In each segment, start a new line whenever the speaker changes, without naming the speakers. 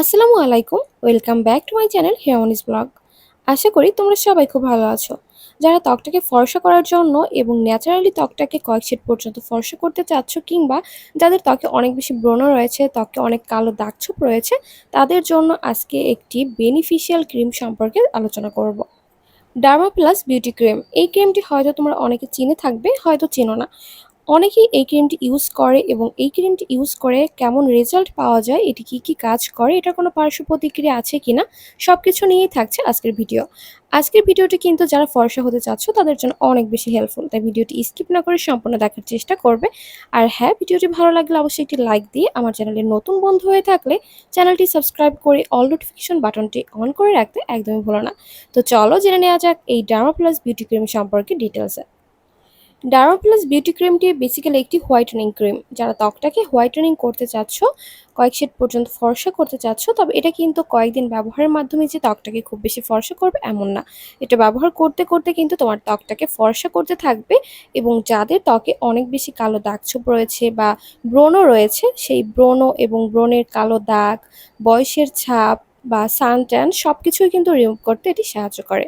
আসসালামু আলাইকুম, welcome back to my channel Hiramoni's blog. আশা করি তোমরা সবাই খুব ভালো আছো। যারা ত্বকটাকে ফর্সা করার জন্য এবং ন্যাচারালি ত্বকটাকে কয়েক শেড পর্যন্ত ফর্সা করতে চাচ্ছ কিংবা যাদের ত্বকে অনেক বেশি ব্রণ রয়েছে, ত্বকে অনেক কালো দাগছোপ রয়েছে, তাদের জন্য আজকে একটি বেনিফিশিয়াল ক্রিম সম্পর্কে আলোচনা করব। ডার্মা প্লাস বিউটি ক্রিম এই ক্রিমটি হয়তো তোমরা অনেকে চিনে থাকবে, হয়তো চেনো না। অনেকেই এই ক্রিমটি ইউজ করে এবং এই ক্রিমটি ইউজ করে কেমন রেজাল্ট পাওয়া যায়, এটি কি কি কাজ করে, এটা কোনো পার্শ্ব প্রতিক্রিয়া আছে কিনা সব কিছু নিয়েই থাকছে আজকের ভিডিও। আজকের ভিডিওটি কিন্তু যারা ফর্সা হতে চাচ্ছ, তাদের জন্য অনেক বেশি হেল্পফুল তাই ভিডিওটি স্কিপ না করে সম্পূর্ণ দেখার চেষ্টা করবে। আর হ্যাঁ ভিডিওটি ভালো লাগলে অবশ্যই একটি লাইক দিয়ে আমার চ্যানেলের নতুন বন্ধু হয়ে থাকলে চ্যানেলটি সাবস্ক্রাইব করে অল নোটিফিকেশন বাটনটি অন করে রাখতে একদমই ভুলো না। তো চলো জেনে নেওয়া যাক এই ডার্মা প্লাস বিউটি ক্রিম সম্পর্কে ডিটেলসে ডার্মা প্লাস বিউটি ক্রিমটি বেসিক্যালি একটি হোয়াইটেনিং ক্রিম যারা ত্বকটাকে হোয়াইটেনিং করতে চাচ্ছ, কয়েক শেড পর্যন্ত ফর্সা করতে চাচ্ছ, তবে এটা কিন্তু কয়েকদিন ব্যবহারের মাধ্যমে যে ত্বকটাকে খুব বেশি ফর্সা করবে এমন না। এটা ব্যবহার করতে করতে কিন্তু তোমার ত্বকটাকে ফর্সা করতে থাকবে এবং যাদের ত্বকে অনেক বেশি কালো দাগছোপ রয়েছে বা ব্রণ রয়েছে, সেই ব্রণ এবং ব্রণের কালো দাগ, বয়সের ছাপ বা সানট্যান সব কিছুই কিন্তু রিমুভ করতে এটি সাহায্য করে।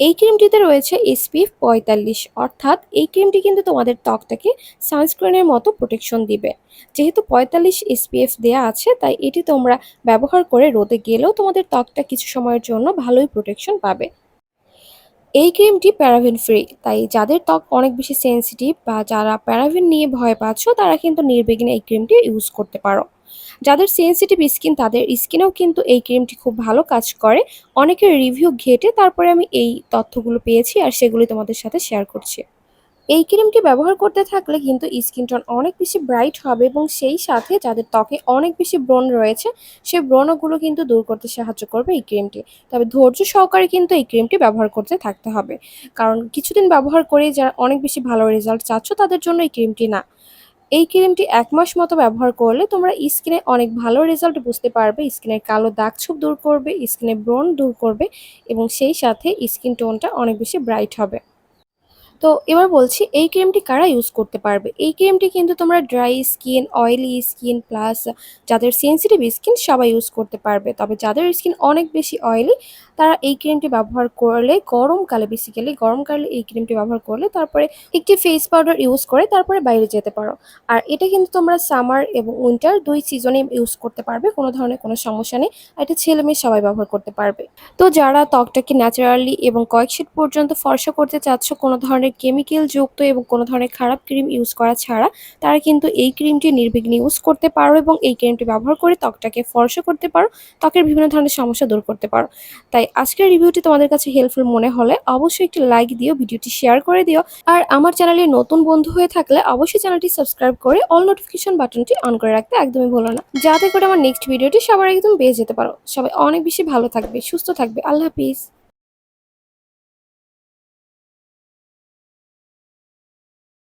এই ক্রিমটিতে রয়েছে এসপিএফ পঁয়তাল্লিশ। অর্থাৎ এই ক্রিমটি কিন্তু তোমাদের ত্বকটাকে সানস্ক্রিনের মতো প্রোটেকশন দিবে। যেহেতু পঁয়তাল্লিশ এসপিএফ দেয়া আছে, তাই এটি তোমরা ব্যবহার করে রোদে গেলেও তোমাদের ত্বকটা কিছু সময়ের জন্য ভালোই প্রোটেকশন পাবে। এই ক্রিমটি প্যারাভিন ফ্রি তাই যাদের ত্বক অনেক বেশি সেন্সিটিভ বা যারা প্যারাভিন নিয়ে ভয় পাচ্ছ, তারা কিন্তু নির্বিঘ্নে এই ক্রিমটি ইউজ করতে পারো। যাদের সেন্সিটিভ স্কিন তাদের স্কিনেও কিন্তু এই ক্রিমটি খুব ভালো কাজ করে। অনেকের রিভিউ ঘেটে তারপরে আমি এই তথ্যগুলো পেয়েছি আর সেগুলি তোমাদের সাথে শেয়ার করছি। এই ক্রিমটি ব্যবহার করতে থাকলে কিন্তু স্কিন টোন অনেক বেশি ব্রাইট হবে এবং সেই সাথে যাদের ত্বকে অনেক বেশি ব্রণ রয়েছে সেই ব্রণগুলো কিন্তু দূর করতে সাহায্য করবে এই ক্রিমটি তবে ধৈর্য সহকারে কিন্তু এই ক্রিমটি ব্যবহার করতে থাকতে হবে। কারণ কিছুদিন ব্যবহার করে যারা অনেক বেশি ভালো রেজাল্ট চাচ্ছ, তাদের জন্য এই ক্রিমটি না। এই ক্রিমটি এক মাস মতো ব্যবহার করলে তোমরা স্কিনে অনেক ভালো রেজাল্ট বুঝতে পারবে। স্কিনের কালো দাগ ছুপ দূর করবে, স্কিনে ব্রণ দূর করবে এবং সেই সাথে স্কিন টোনটা অনেক বেশি ব্রাইট হবে। তো এবার বলছি, এই ক্রিমটি কারা ইউজ করতে পারবে? এই ক্রিমটি কিন্তু তোমরা dry skin oily skin plus যাদের সেন্সিটিভ স্কিন সবাই ইউজ করতে পারবে। তবে যাদের স্কিন অনেক বেশি অয়েলি তারা এই ক্রিমটি ব্যবহার করলে গরমকালে বেসিক্যালি গরমকালে এই ক্রিমটি ব্যবহার করলে তারপরে একটি ফেস পাউডার ইউজ করে তারপরে বাইরে যেতে পারো। আর এটা কিন্তু তোমরা সামার এবং উইন্টার দুই সিজনে ইউজ করতে পারবে, কোনো ধরনের কোনো সমস্যা নেই। আর এটা ছেলে মেয়ে সবাই ব্যবহার করতে পারবে। তো যারা ত্বকটাকে ন্যাচারালি এবং কয়েক শীট পর্যন্ত ফর্সা করতে চাচ্ছ, কোনো ধরনের কেমিক্যাল যুক্ত এবং কোনো ধরনের খারাপ ক্রিম ইউজ করা ছাড়া তারা কিন্তু এই ক্রিমটি নির্বিঘ্নে ইউজ করতে পারো এবং এই ক্রিমটি ব্যবহার করে ত্বকটাকে ফর্সা করতে পারো, ত্বকের বিভিন্ন ধরনের সমস্যা দূর করতে পারো। তাই আজকের রিভিউটি তোমাদের কাছে হেল্পফুল মনে হলে অবশ্যই একটি লাইক দিও ভিডিওটি শেয়ার করে দিও। আর আমার চ্যানেলে নতুন বন্ধু হয়ে থাকলে অবশ্যই চ্যানেলটি সাবস্ক্রাইব করে অল নোটিফিকেশন বাটনটি অন করে রাখতে একদমই ভুলো না। যাতে করে আমার নেক্সট ভিডিওটি সবার একদম পেয়ে যেতে পারো। সবাই অনেক বেশি ভালো থাকবে, সুস্থ থাকবে। আল্লাহ হাফিজ।